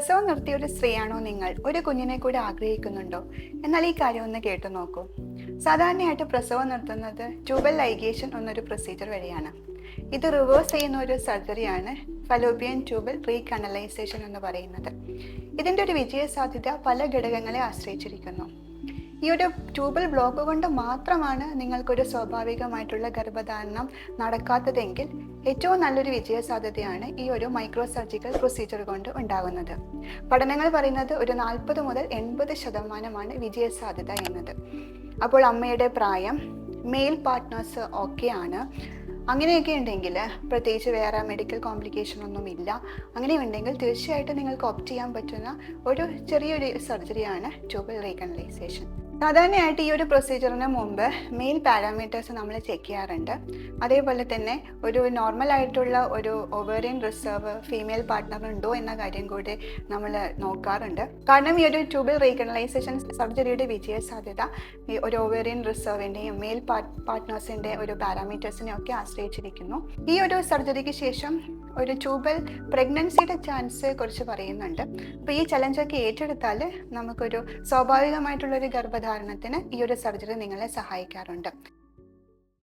പ്രസവം നിർത്തിയ ഒരു സ്ത്രീയാണോ നിങ്ങൾ? ഒരു കുഞ്ഞിനെ കൂടി ആഗ്രഹിക്കുന്നുണ്ടോ? എന്നാൽ ഈ കാര്യം ഒന്ന് കേട്ടു നോക്കൂ. സാധാരണയായിട്ട് പ്രസവം നിർത്തുന്നത് ട്യൂബൽ ലൈഗേഷൻ എന്നൊരു പ്രൊസീജിയർ വഴിയാണ്. ഇത് റിവേഴ്സ് ചെയ്യുന്ന ഒരു സർജറിയാണ് ഫലോബിയൻ ട്യൂബൽ റീകണലൈസേഷൻ എന്ന് പറയുന്നത്. ഇതിന്റെ ഒരു വിജയ സാധ്യത പല ഘടകങ്ങളെ ആശ്രയിച്ചിരിക്കുന്നു. ഈ ഒരു ട്യൂബൽ ബ്ലോക്ക് കൊണ്ട് മാത്രമാണ് നിങ്ങൾക്കൊരു സ്വാഭാവികമായിട്ടുള്ള ഗർഭധാരണം നടക്കാത്തതെങ്കിൽ ഏറ്റവും നല്ലൊരു വിജയ സാധ്യതയാണ് ഈ ഒരു മൈക്രോ സർജിക്കൽ പ്രൊസീജിയർ കൊണ്ട് ഉണ്ടാകുന്നത്. പഠനങ്ങൾ പറയുന്നത് ഒരു നാൽപ്പത് മുതൽ എൺപത് ശതമാനമാണ് വിജയ സാധ്യത എന്നത്. അപ്പോൾ അമ്മയുടെ പ്രായം മെയിൽ പാർട്ട്നേഴ്സ് ഒക്കെയാണ് അങ്ങനെയൊക്കെ ഉണ്ടെങ്കിൽ പ്രത്യേകിച്ച് വേറെ മെഡിക്കൽ കോംപ്ലിക്കേഷൻ ഒന്നും ഇല്ല. അങ്ങനെ ഉണ്ടെങ്കിൽ തീർച്ചയായിട്ടും നിങ്ങൾക്ക് ഓപ്റ്റ് ചെയ്യാൻ പറ്റുന്ന ഒരു ചെറിയൊരു സർജറിയാണ് ട്യൂബൽ റീകണലൈസേഷൻ സാധാരണയായിട്ട് ഈ ഒരു പ്രൊസീജിയറിന് മുമ്പ് മെയിൻ പാരാമീറ്റേഴ്സ് നമ്മൾ ചെക്ക് ചെയ്യാറുണ്ട്. അതേപോലെ തന്നെ ഒരു നോർമൽ ആയിട്ടുള്ള ഒരു ഒവേറിയൻ റിസർവ് ഫീമെയിൽ പാർട്ട്ണർ ഉണ്ടോ എന്ന കാര്യം കൂടി നമ്മൾ നോക്കാറുണ്ട്. കാരണം ഈ ഒരു ട്യൂബൽ റീകണലൈസേഷൻ സർജറിയുടെ വിജയ സാധ്യത ഈ ഒരു ഒവേറിയൻ റിസർവിന്റെയും മെയിൽ പാർട്ട്നേഴ്സിന്റെ ഒരു പാരാമീറ്റേഴ്സിനെ ഒക്കെ ആശ്രയിച്ചിരിക്കുന്നു. ഈ ഒരു സർജറിക്ക് ശേഷം ഒരു ട്യൂബൽ പ്രഗ്നൻസിയുടെ ചാൻസ് കുറിച്ച് പറയുന്നുണ്ട്. അപ്പോൾ ഈ ചലഞ്ചൊക്കെ ഏറ്റെടുത്താൽ നമുക്കൊരു സ്വാഭാവികമായിട്ടുള്ളൊരു ഗർഭധാരണത്തിന് ഈ ഒരു സർജറി നിങ്ങളെ സഹായിക്കാറുണ്ട്.